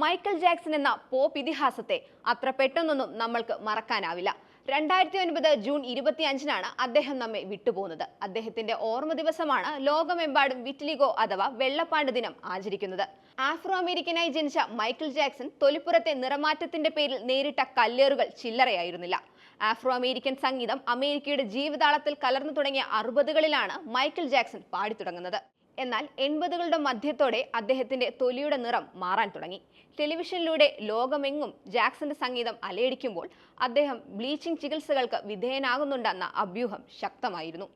Michael Jackson എന്ന pop ഇതിഹാസത്തെ അത്ര പെട്ടെന്നൊന്നും നമ്മൾക്ക് മറക്കാനാവില്ല. രണ്ടായിരത്തി ഒൻപത് ജൂൺ ഇരുപത്തി അഞ്ചിനാണ് അദ്ദേഹം നമ്മെ വിട്ടുപോകുന്നത്. അദ്ദേഹത്തിന്റെ ഓർമ്മ ദിവസമാണ് ലോകമെമ്പാടും വിറ്റ്ലിഗോ അഥവാ വെള്ളപ്പാണ്ട് ദിനം ആചരിക്കുന്നത്. ആഫ്രോ അമേരിക്കനായി ജനിച്ച മൈക്കിൾ ജാക്സൺ തൊലിപ്പുറത്തെ നിറമാറ്റത്തിന്റെ പേരിൽ നേരിട്ട കല്ലേറുകൾ ചില്ലറയായിരുന്നില്ല. ആഫ്രോ അമേരിക്കൻ സംഗീതം അമേരിക്കയുടെ ജീവിതാളത്തിൽ കലർന്നു തുടങ്ങിയ അറുപതുകളിലാണ് മൈക്കിൾ ജാക്സൺ പാടിത്തുടങ്ങുന്നത്. എന്നാൽ എൺപതുകളുടെ മധ്യത്തോടെ അദ്ദേഹത്തിന്റെ തൊലിയുടെ നിറം മാറാൻ തുടങ്ങി. ടെലിവിഷനിലൂടെ ലോകമെങ്ങും ജാക്സന്റെ സംഗീതം അലയടിക്കുമ്പോൾ അദ്ദേഹം ബ്ലീച്ചിങ് ചികിത്സകൾക്ക് വിധേയനാകുന്നുണ്ടെന്ന അഭ്യൂഹം ശക്തമായിരുന്നു.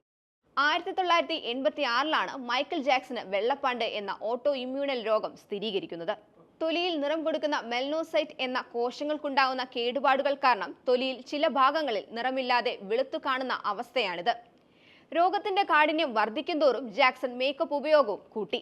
ആയിരത്തി തൊള്ളായിരത്തി എൺപത്തി ആറിലാണ് മൈക്കിൾ ജാക്സന് വെള്ളപ്പാണ്ട് എന്ന ഓട്ടോ ഇമ്മ്യൂണൽ രോഗം സ്ഥിരീകരിക്കുന്നത്. തൊലിയിൽ നിറം കൊടുക്കുന്ന മെൽനോസൈറ്റ് എന്ന കോശങ്ങൾക്കുണ്ടാകുന്ന കേടുപാടുകൾ കാരണം തൊലിയിൽ ചില ഭാഗങ്ങളിൽ നിറമില്ലാതെ വെളുത്തു കാണുന്ന അവസ്ഥയാണിത്. രോഗത്തിന്റെ കാഠിന്യം വർദ്ധിക്കുന്തോറും ജാക്സൺ മേക്കപ്പ് ഉപയോഗവും കൂട്ടി.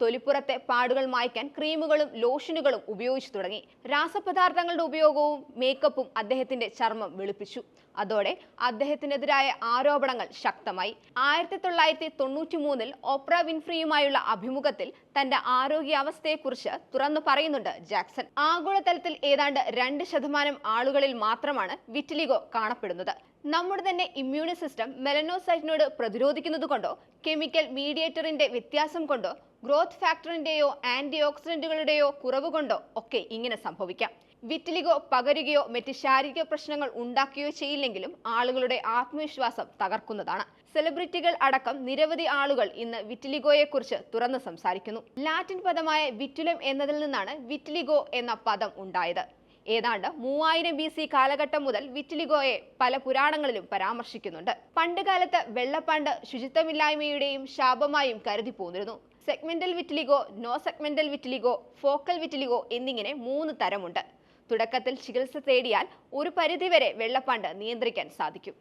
തൊലിപ്പുറത്തെ പാടുകൾ മായ്ക്കാൻ ക്രീമുകളും ലോഷനുകളും ഉപയോഗിച്ചു തുടങ്ങി. രാസപദാർത്ഥങ്ങളുടെ ഉപയോഗവും മേക്കപ്പും അദ്ദേഹത്തിന്റെ ചർമ്മം വെളുപ്പിച്ചു. അതോടെ അദ്ദേഹത്തിനെതിരായ ആരോപണങ്ങൾ ശക്തമായി. ആയിരത്തി തൊള്ളായിരത്തി തൊണ്ണൂറ്റി മൂന്നിൽ ഓപ്ര വിൻഫ്രിയുമായുള്ള അഭിമുഖത്തിൽ തന്റെ ആരോഗ്യാവസ്ഥയെക്കുറിച്ച് തുറന്നു പറയുന്നുണ്ട് ജാക്സൺ. ആഗോളതലത്തിൽ ഏതാണ്ട് രണ്ട് ശതമാനം ആളുകളിൽ മാത്രമാണ് വിറ്റിലിഗോ കാണപ്പെടുന്നത്. നമ്മുടെ തന്നെ ഇമ്മ്യൂണി സിസ്റ്റം മെലനോസൈറ്റിനോട് പ്രതിരോധിക്കുന്നത് കൊണ്ടോ കെമിക്കൽ മീഡിയേറ്ററിന്റെ വ്യത്യാസം കൊണ്ടോ ഗ്രോത്ത് ഫാക്ടറിന്റെയോ ആന്റി ഓക്സിഡന്റുകളുടെയോ കുറവ് കൊണ്ടോ ഒക്കെ ഇങ്ങനെ സംഭവിക്കാം. വിറ്റിലിഗോ പകരുകയോ മറ്റ് ശാരീരിക പ്രശ്നങ്ങൾ ഉണ്ടാക്കുകയോ ചെയ്യില്ലെങ്കിലും ആളുകളുടെ ആത്മവിശ്വാസം തകർക്കുന്നതാണ്. സെലിബ്രിറ്റികൾ അടക്കം നിരവധി ആളുകൾ ഇന്ന് വിറ്റിലിഗോയെക്കുറിച്ച് തുറന്ന് സംസാരിക്കുന്നു. ലാറ്റിൻ പദമായ വിറ്റുലം എന്നതിൽ നിന്നാണ് വിറ്റിലിഗോ എന്ന പദം ഉണ്ടായത്. ഏതാണ്ട് മൂവായിരം ബി സി കാലഘട്ടം മുതൽ വിറ്റിലിഗോയെ പല പുരാണങ്ങളിലും പരാമർശിക്കുന്നുണ്ട്. പണ്ടുകാലത്ത് വെള്ളപ്പാണ്ട് ശുചിത്വമില്ലായ്മയുടെയും ശാപമായും കരുതി പോന്നിരുന്നു segmental vitiligo non segmental vitiligo focal vitiligo എന്നിങ്ങനെ മൂന്ന് തരമുണ്ട്. തുടക്കത്തിൽ ചികിത്സ തേടിയാൽ ഒരു പരിധിവരെ വെള്ളപ്പാണ്ട് നിയന്ത്രിക്കാൻ സാധിക്കും.